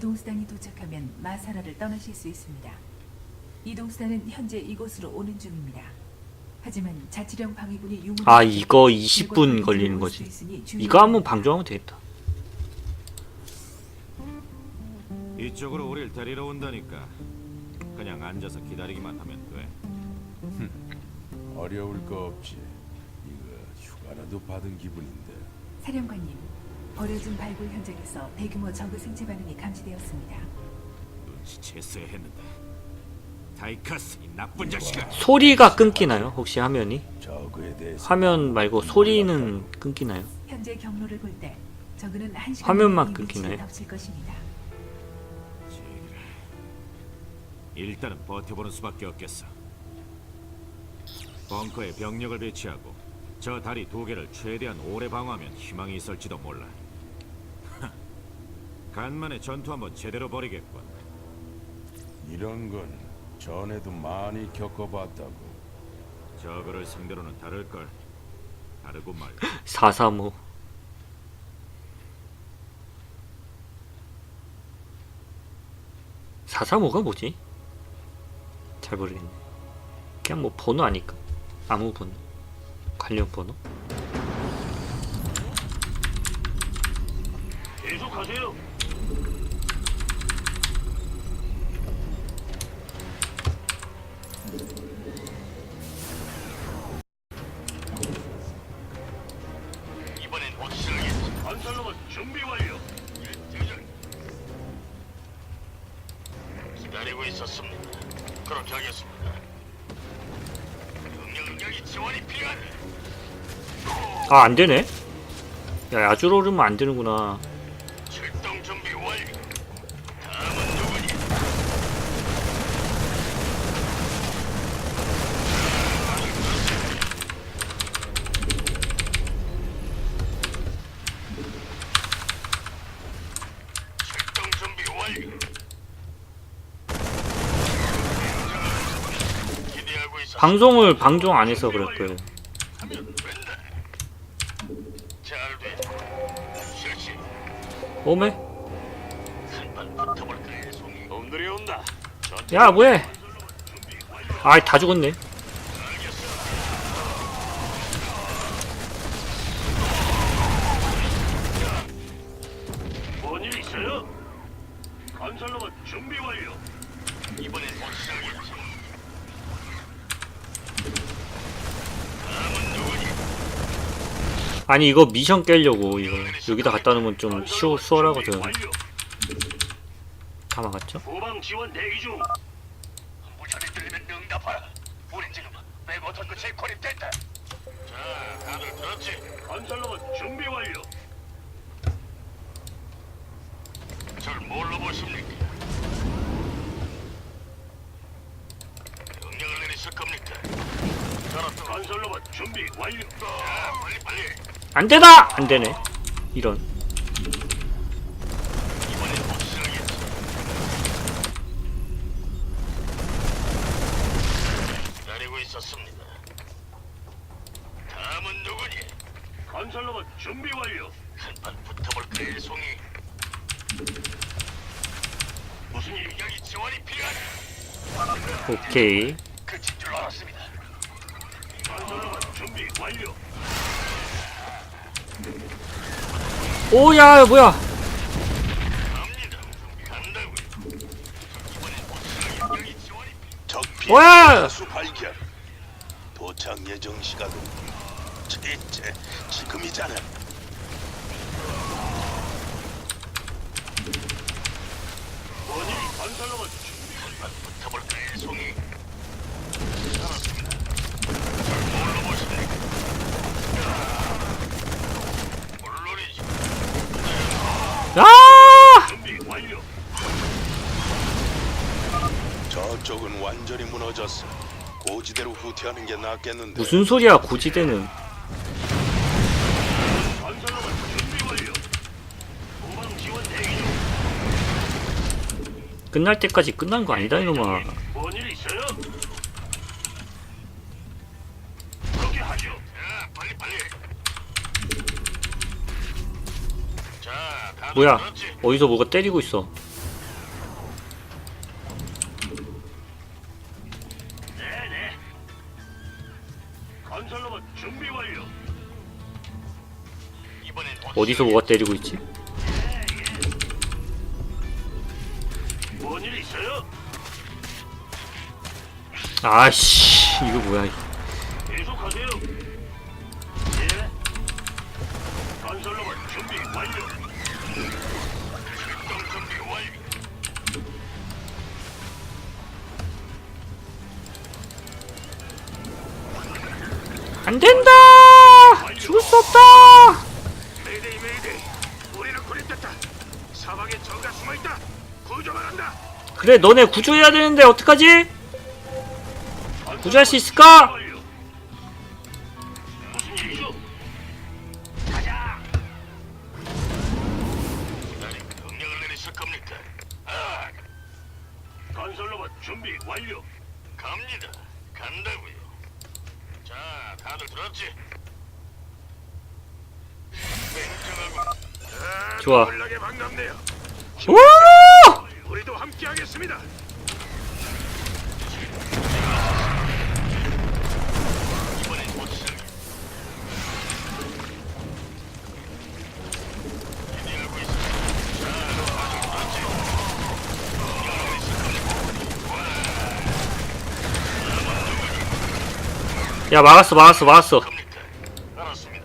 이동수단이 도착하면 마사라를 떠나실 수 있습니다. 이동수단은 현재 이곳으로 오는 중입니다. 하지만 자치령 방위군이 유문 아 이거 20분 걸리는 거지 이거 한번 방종하면 되겠다 이쪽으로 우릴 데리러 온다니까. 그냥 앉아서 기다리기만 하면 돼. 어려울 거 없지. 이거 휴가라도 받은 기분인데. 사령관님, 버려진 발굴 현장에서 대규모 적의 생체 반응이 감지되었습니다. 눈치챘어야 했는데. 다이카스 이 나쁜 자식아. 소리가 끊기나요 혹시 화면이? 대해서 화면 말고 소리는 끊기나요? 현재 경로를 볼때 적은 한 시간 화면만 내에 끊기네. 덮칠 것입니다. 일단은 버텨보는 수밖에 없겠어. 벙커에 병력을 배치하고 저 다리 두 개를 최대한 오래 방어하면 희망이 있을지도 몰라. 간만에 전투 한번 제대로 벌이겠군. 이런 건 전에도 많이 겪어봤다고. 저거를 상대로는 다를 걸. 다르고 말. 435 435가 뭐지? 잘 모르겠네 그냥 뭐 번호 아닐까? 아무 번호 관련 번호? 계속하세요. 이번엔 확실하겠지. 건설로봇 준비 완료. 예. 기다리고 있었습니다. 그렇게 하겠습니다. 아 안 되네? 야 야줄 오르면 안 되는구나 출동 준비 완료. 다음은 누구니? 출동 준비 완료. 기대하고 있어. 방송을 방종 안 해서. 실시. 오메? 야 뭐해? 아이 다 죽었네 아니 이거 미션 깨려고 이거 여기다 갖다 놓으면 좀 쉬워 수월하거든. 다 막았죠? 후방 지원 대기 중. 무전이 들리면 응답하라. 우린 지금 백오턴 끝에 고립됐다. 자, 다들 들었지? 건설로봇 준비 완료. 절 뭘로 보십니까? 명령을 내리실 겁니까? 건설로봇 준비 완료. 자, 빨리 빨리. 안 되다! 안 되네 이런 이번엔 확실하겠지. 기다리고 있었습니다. 다음은 누구니? 건설로봇 준비 완료. 한판 붙어볼까, 일송이? 무슨 일? 여기 지원이 필요하다. 오케이 그칠 줄 알았습니다. 건설로봇 준비 완료. 오야 뭐야 수 발견. 도착 예정 시간은 제제 지금이잖아. 뭐니? 건설로봇 준비 한판 붙어볼까, 일송이? 알았습니다. 절 뭘로 보십니까? 물론이지. 아! 준비 완료. 저쪽은 완전히 무너졌어. 고지대로 후퇴하는 게 낫겠는데. 무슨 소리야 고지대는. 끝날 때까지 끝난 거 아니다 이놈아 뭐야? 어디서 뭐가 때리고 있어 건설로봇 준비 완료. 이번엔 어디서 뭐가 때리고 있지? 뭔일 있어요? 아씨 이거 뭐야 계속하세요. 예. 건설로봇 준비 완료. 출동 비 완료. 안 된다 죽을 수 없다 메이데이 메이데이. 우리는 고립됐다. 사방에 적가 숨어 있다. 구조만 한다. 그래 너네 구조해야 되는데 어떡하지? 구조할 수 있을까? 완료. 무슨 일이죠? 가자. 기다림 명령을 내리실 겁니까? 아. 건설 로봇 준비 완료. 갑니다. 간다고요. 자, 다들 들었지? 좋아. 놀라게 반갑네요. 오! 우리도 함께하겠습니다. 야 막았어 막았어 막았어 겁니까? 알았습니다.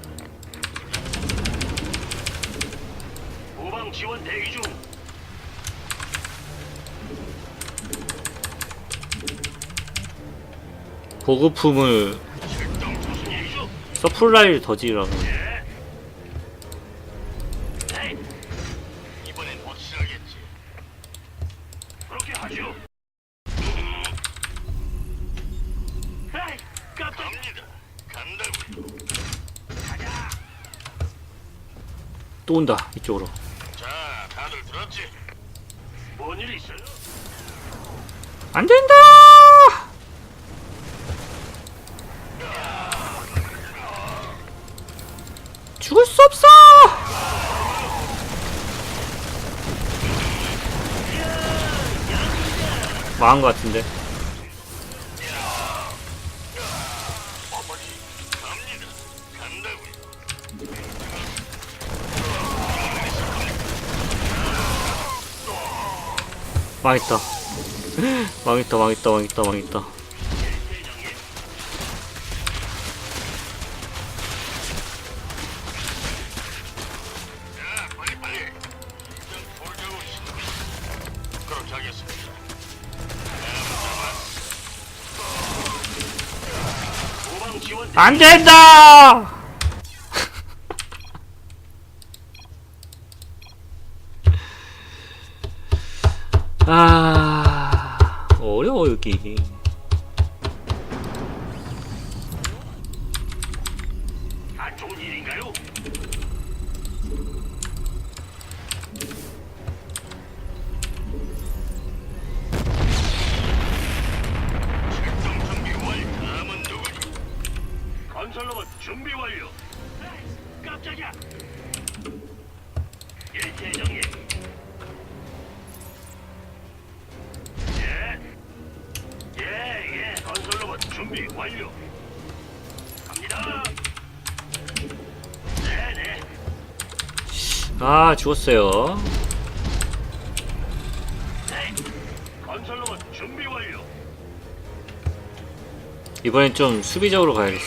후방 지원 대기 중. 보급품을 출동 무슨 일이죠? 서플라이를 더 지으라고 예. 에이, 이번엔 확실하겠지. 그렇게 하죠. 에이, 깜짝. 갑니다. 간다고요. 가자. 또 온다 이쪽으로 자, 다들 들었지? 뭔 일 있어요? 안 된다 죽을 수 없어 망한 것 같은데 망했다. 망했다 망했다 망했다 망했다. 자, 빨리 아 죽었어요. 이번엔 좀 수비적으로 가야겠어?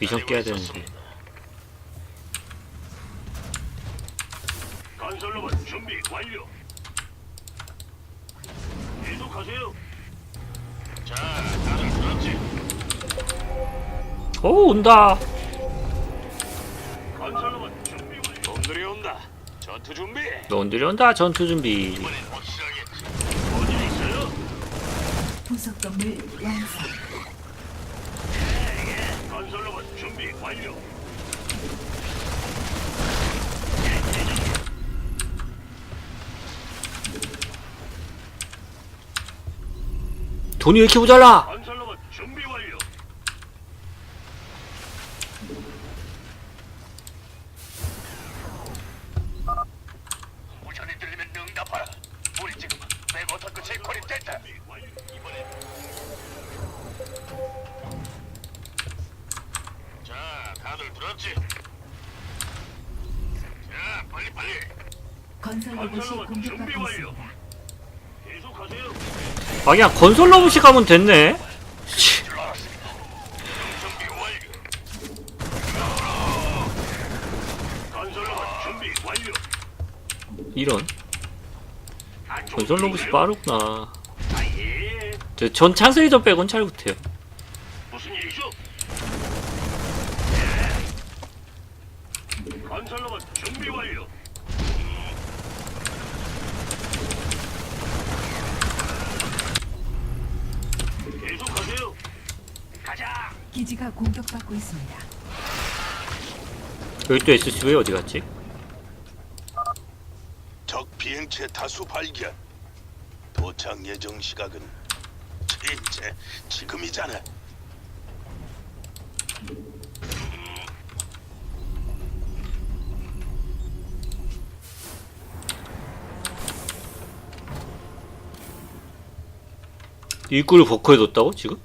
미션 깨야 되는데. 있었습 전투 준비. 넌들이 온다 전투 준비 이번엔 확실하겠지. 어디 있어요? 부속 건물 완성. 건설로봇 준비 완료. 돈이 왜 이렇게 모자라 건설 로봇이 건설로봇 준비 공격받고 완료. 있습니다. 계속하세요. 아 그냥 건설 로봇이 가면 됐네. 치, 줄 알았습니다. 준비 완료. 건설로봇 준비 완료. 이런 건설 로봇이? 빠르구나. 아, 예. 저전 창세이전 빼곤 잘 못해요. 무슨 일이죠? 예. 건설로봇 준비 완료. 계속하세요. 가자. 기지가 공격받고 있습니다. 여기 또 SCV 어디 갔지? 적 비행체 다수 발견. 도착 예정 시각은 진짜 지금이잖아. 입구를 버커에 뒀다고 지금?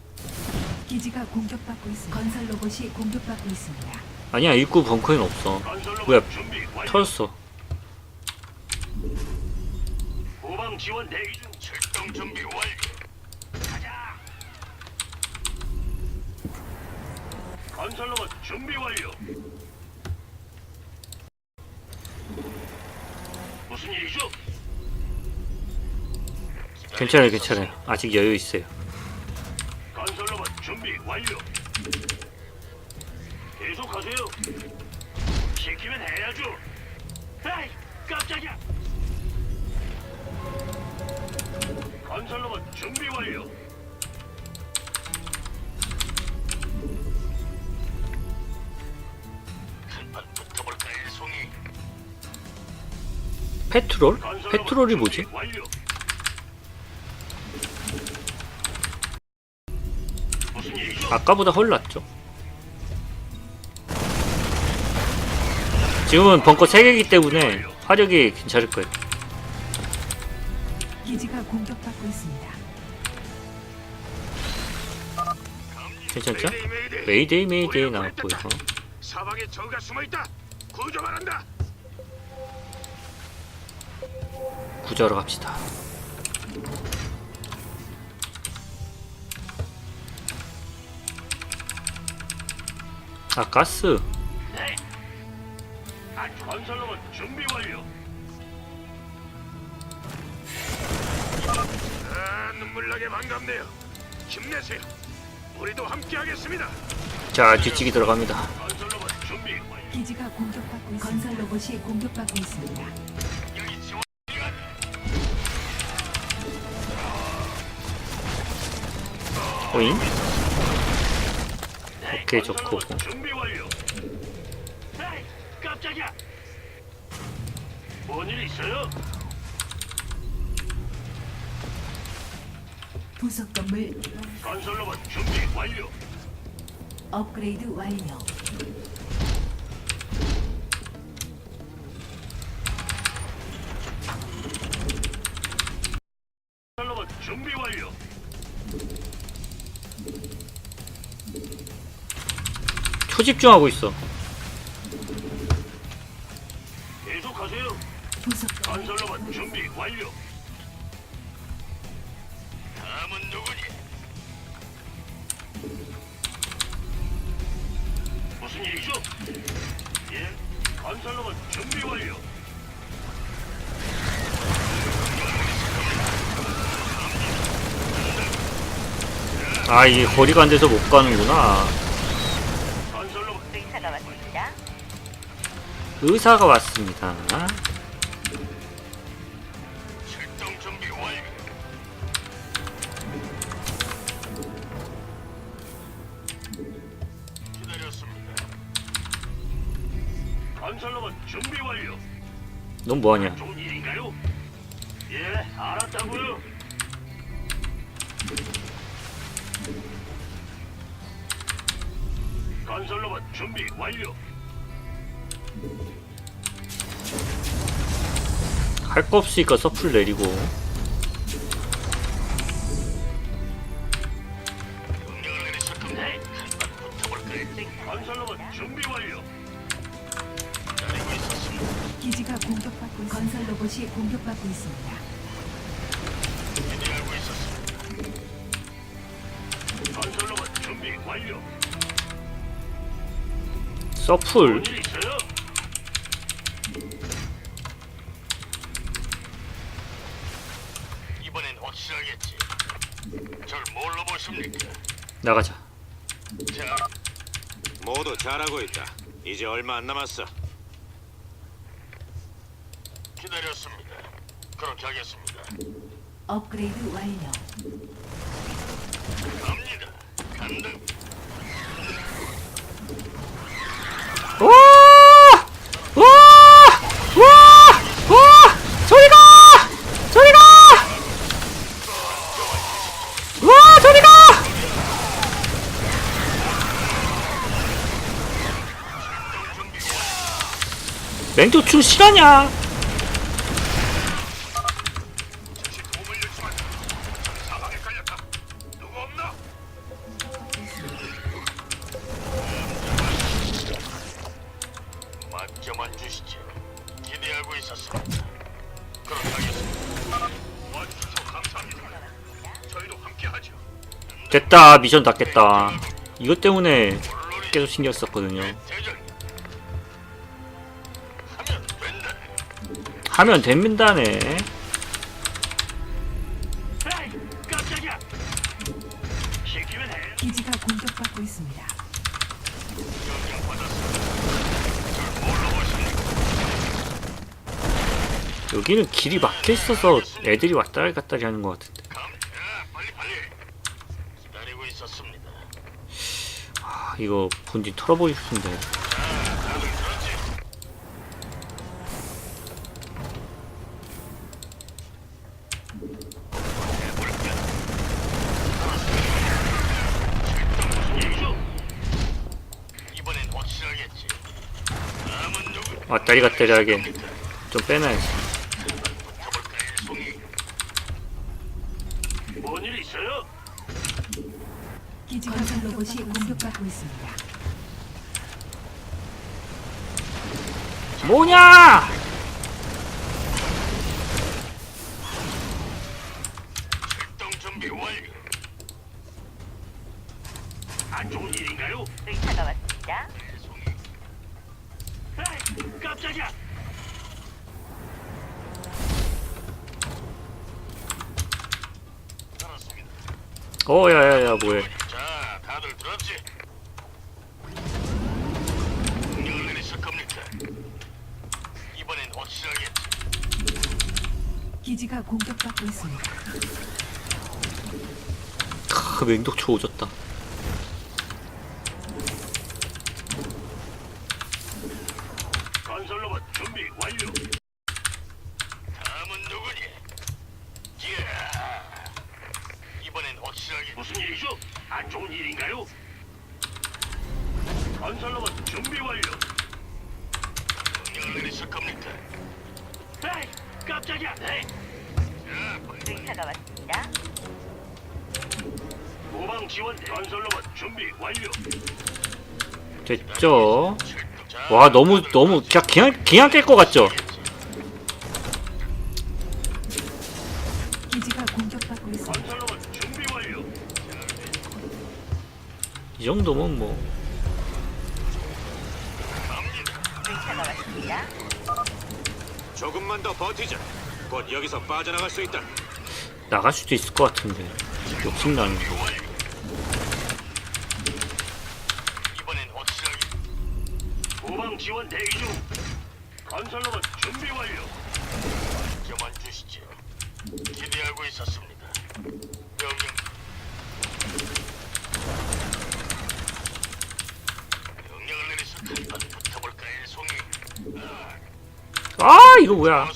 기지가 공격받고 있습니다. 건설 로봇이 공격받고 있습니다. 아니야 입구 벙커에는 없어. 뭐야 준비 완료. 터졌어. 후방 지원 대기 중 출동 준비 완료. 가자. 건설 로봇 준비 완료. 무슨 일이죠? 괜찮아요 괜찮아요. 아직 여유 있어요. 시키면 해야죠. 에이, 깜짝이야. 건설로봇 준비 완료. 한판 붙어볼까 일송이. 페트롤? 페트롤이 뭐지? 완료. 아까보다 훨 낫죠. 지금은 벙커 3개이기 때문에 화력이 괜찮을 거예요. 기지가 공격받고 있습니다. 괜찮죠? 메이데이, 메이데이. 나왔고요. 사방에 적가 숨어 있다. 구조 바란다. 구조하러 갑시다. 아 가스 건설로봇 준비 완료. 아, 눈물나게 반갑네요. 힘내세요. 우리도 함께하겠습니다. 자 뒤치기 들어갑니다. 건설로봇 준비 완료. 기지가 공격받고 있습니다. 건설 로봇이 공격받고 있습니다. 여기 지원. 오잉 네, 오케이, 건설로봇 좋고. 준비 완료. 뭔일 있어요? 부속 건물 건설로봇 준비 완료. 업그레이드 완료. 건설로봇 준비 완료. 초집중하고 있어. 아 이게 거리가 안 돼서 못 가는구나. 의사가 왔습니다. 의사가. 넌 뭐하냐? 할 거 없으니까 서플 내리고 공격받고 있습니다. 건설 로봇이 공격받고 있습니다. 있어요? 이번엔 확실하겠지. 절 나가자. 자, 모두 잘하고 있다. 이제 얼마 안 남았어. 기다렸습니다. 그렇게 하겠습니다. 업그레이드 완료. 갑니다. 간다. 와! 와! 와! 와! 저리 가! 저리 가! 와, 저리 가! 실화냐? 기대하고 있었습니다. 와주셔서 감사합니다. 저희도 함께하죠. 됐다. 미션 다 깼다. 이것 때문에 계속 신경 썼거든요. 대장 하면 됩니다네. 기지가 공격받고 있습니다. 여기는 길이 막혀 있어서 애들이 왔다리 갔다리 하는 것 같은데. 아, 이거 본진 털어보고 싶은데. 다들 들었지? 해볼까? 무슨 얘기죠? 이번엔 확실하겠지. 남은 왔다리 갔다리 하게 좀 빼놔야지. 붙어볼까 일송이? 뭔일 있어요? 기지 건설 로봇이 공격받고 있습니다. 뭐냐? 출동 준비 완료. 안 좋은 일인가요? 의사가 왔습니다. 일송이. 에이, 깜짝이야. 알았습니다. 어, 야야야, 뭐해? 자, 다들 들었지? 명령을 내리실 겁니까? 이번엔 확실하겠지. 기지가 공격받고 있습니다. 크, 맹독초 오졌다. 건설로봇 준비 완료. 다음은 누구니? 야! 이번엔 확실하게 무슨 일이죠? 안 좋은 일인가요? 건설로봇 준비 완료. 명령을 내리실 겁니까? 에이, 깜짝이야. 에이. 자, 빨리 의사가 왔습니다. 후방 지원 건설 로봇 준비 완료. 됐죠? 자, 와, 너무 너무 그냥 그냥 그냥 깰 것 같죠? 기지가 공격받고 있습니다. 건설 로봇 준비 완료. 이 정도면 뭐 갑니다. 의사가 왔습니다. 조금만 더 버티자. 곧 여기서 빠져나갈 수 있다. 나갈 수도 있을 것 같은데 욕심 나는 거. 이번엔 확실하게. 후방 지원 대기 중. 건설로봇 준비 완료. 저만 주시죠. 기대하고 있었습니다. 명령. 명령을 내리서 한판 붙어볼까 일송이. 아, 이거 뭐야?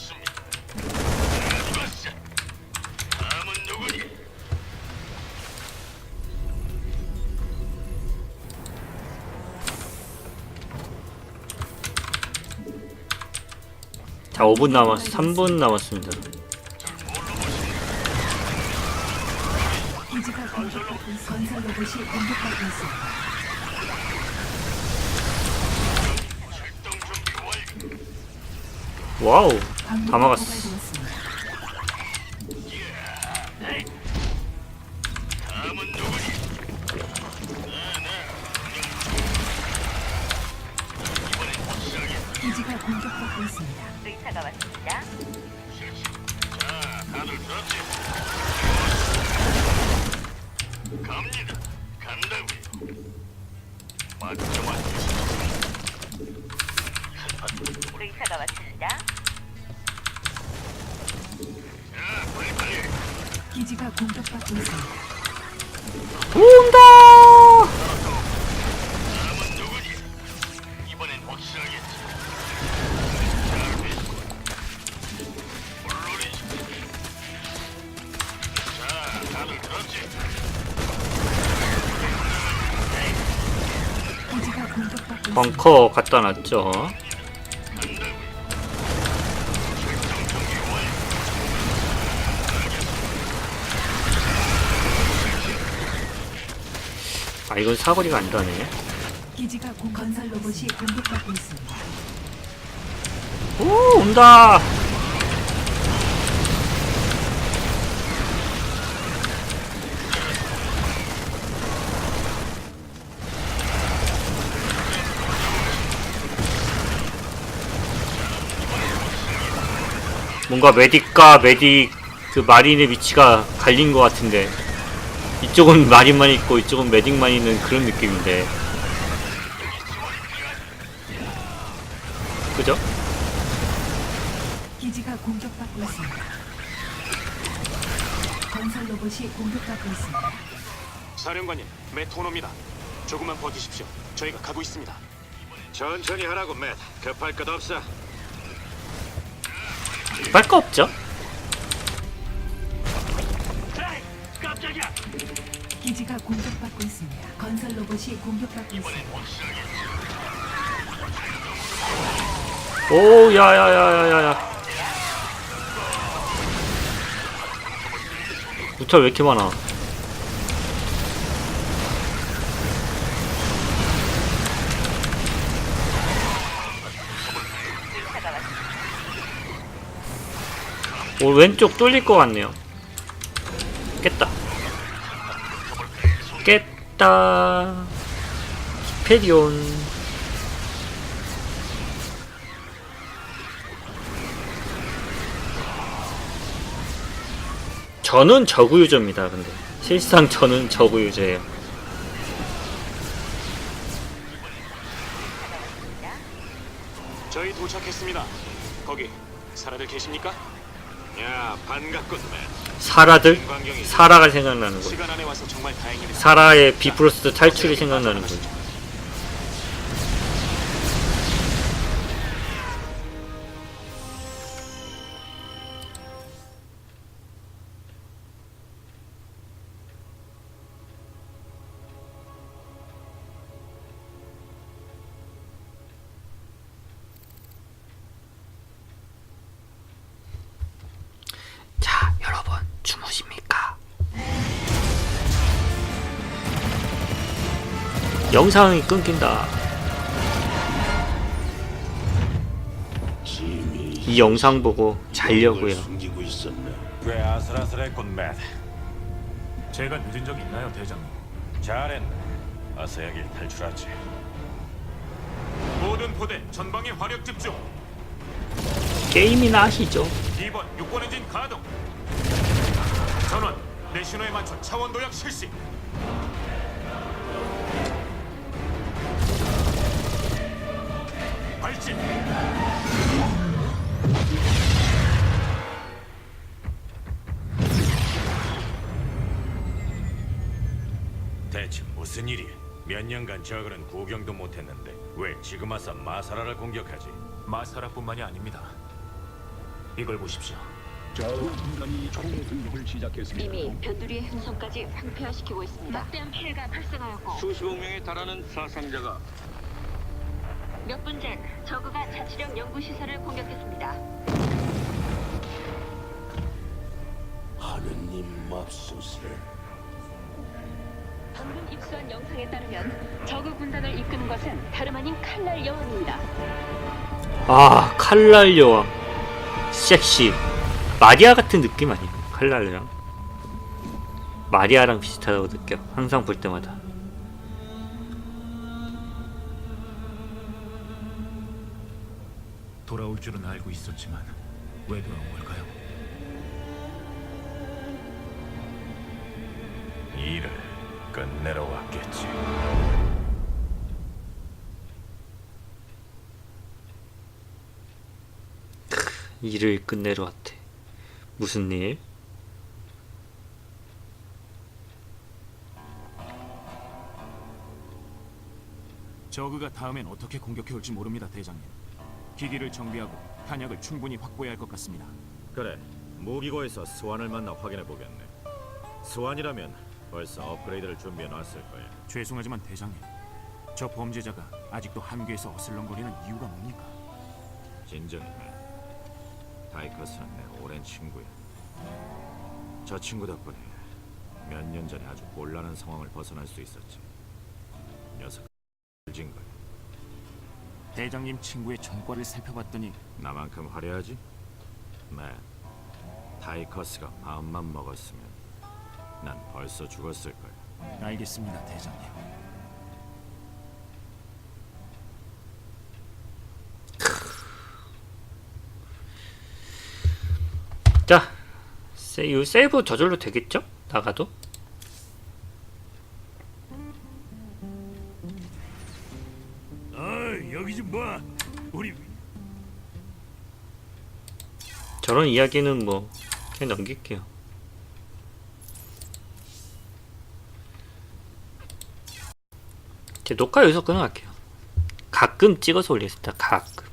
자, 5분 남았 3분 남았습니다. 기지가 공격받 차가 왔습니다. 자, 다들 들었지? 갑니다. 간다고요. 맞죠, 맞죠. 의사가 왔습니다. 자, 빨리 빨리. 기지가 공격받고 있습니다. 온다! 벙커 갖다 놨죠. 아 이건 사거리가 안 닿네. 기지가 공 건설 로봇이 공격받고 있습니다. 오 온다. 뭔가 메딕과 메딕 그 마린의 위치가 갈린 것 같은데 이쪽은 마린만 있고 이쪽은 메딕만 있는 그런 느낌인데 그죠? 기지가 공격받고 있습니다. 건설 로봇이 공격받고 있습니다. 사령관님, 메토노입니다. 조금만 버티십시오. 저희가 가고 있습니다. 천천히 하라고 맷. 급할 것 없어. 빨 거 없죠? 기지가 공격받고 있습니다. 건설 로봇이 공격받고 있습니다. 오, 야야야야야야. 무탈 왜 이렇게 많아? 오, 왼쪽 뚫릴 것 같네요. 깼다. 깼다. 히페리온. 저는 저구유저입니다, 근데. 실상 저는 저구유저예요. 저희 도착했습니다. 거기 사라들 계십니까? 야, 반갑군 맷. 사라들? 사라가 생각나는 거예요. 시간 안에 와서 정말 다행입니다. 사라의 비프로스트 탈출이 생각나는 거 영상이 끊긴다. 이 영상 보고 자려고요. 꽤 아슬아슬했군 맷 제가 늦은 적 있나요, 대장님? 잘했네 여길 탈출하지 모든 포대 전방에 화력 집중. 게임이나 하시죠. 2번 6번 엔진 가동. 전원 내 신호에 맞춰 차원 도약 실시. 발진. 대체 무슨 일이야 몇 년간 저그는 구경도 못했는데 왜 지금 와서 마사라를 공격하지 마사라뿐만이 아닙니다. 이걸 보십시오. 이미 변두리의 행성까지 황폐화시키고 있습니다. 막대한 피해가 발생하였고 수십억 명에 달하는 사상자가 몇 분 전 저그가 자치령 연구시설을 공격했습니다. 하느님 맙소사. 방금 입수한 영상에 따르면 저그 군단을 이끄는 것은 다름 아닌 칼날 여왕입니다. 아, 칼날 여왕. 섹시. 마리아 같은 느낌 아니에요? 칼날 여왕. 마리아랑 비슷하다고 느껴. 항상 볼 때마다. 줄은 알고 있었지만 왜 그런 걸까요? 일을 끝내러 왔겠지. 일을 끝내러 왔대. 무슨 일? 저그가 다음엔 어떻게 공격해 올지 모릅니다, 대장님. 기기를 정비하고 탄약을 충분히 확보해야 할 것 같습니다. 그래, 무기고에서 스완을 만나 확인해 보겠네. 스완이라면 벌써 업그레이드를 준비해 놨을 거야. 죄송하지만 대장님, 저 범죄자가 아직도 함교에서 어슬렁거리는 이유가 뭡니까? 진정이네. 다이커스는 내 오랜 친구야. 저 친구 덕분에 몇 년 전에 아주 곤란한 상황을 벗어날 수 있었지. 녀석 진 거야. 대장님 친구의 전과를 살펴봤더니 나만큼 화려하지? 네. 다이커스가 마음만 먹었으면 난 벌써 죽었을 거야. 알겠습니다, 대장님. 자, 세이브, 세이브 저절로 되겠죠? 나가도? 저런 이야기는 뭐 그냥 넘길게요. 제 녹화 여기서 끊어갈게요. 가끔 찍어서 올리겠습니다. 가끔.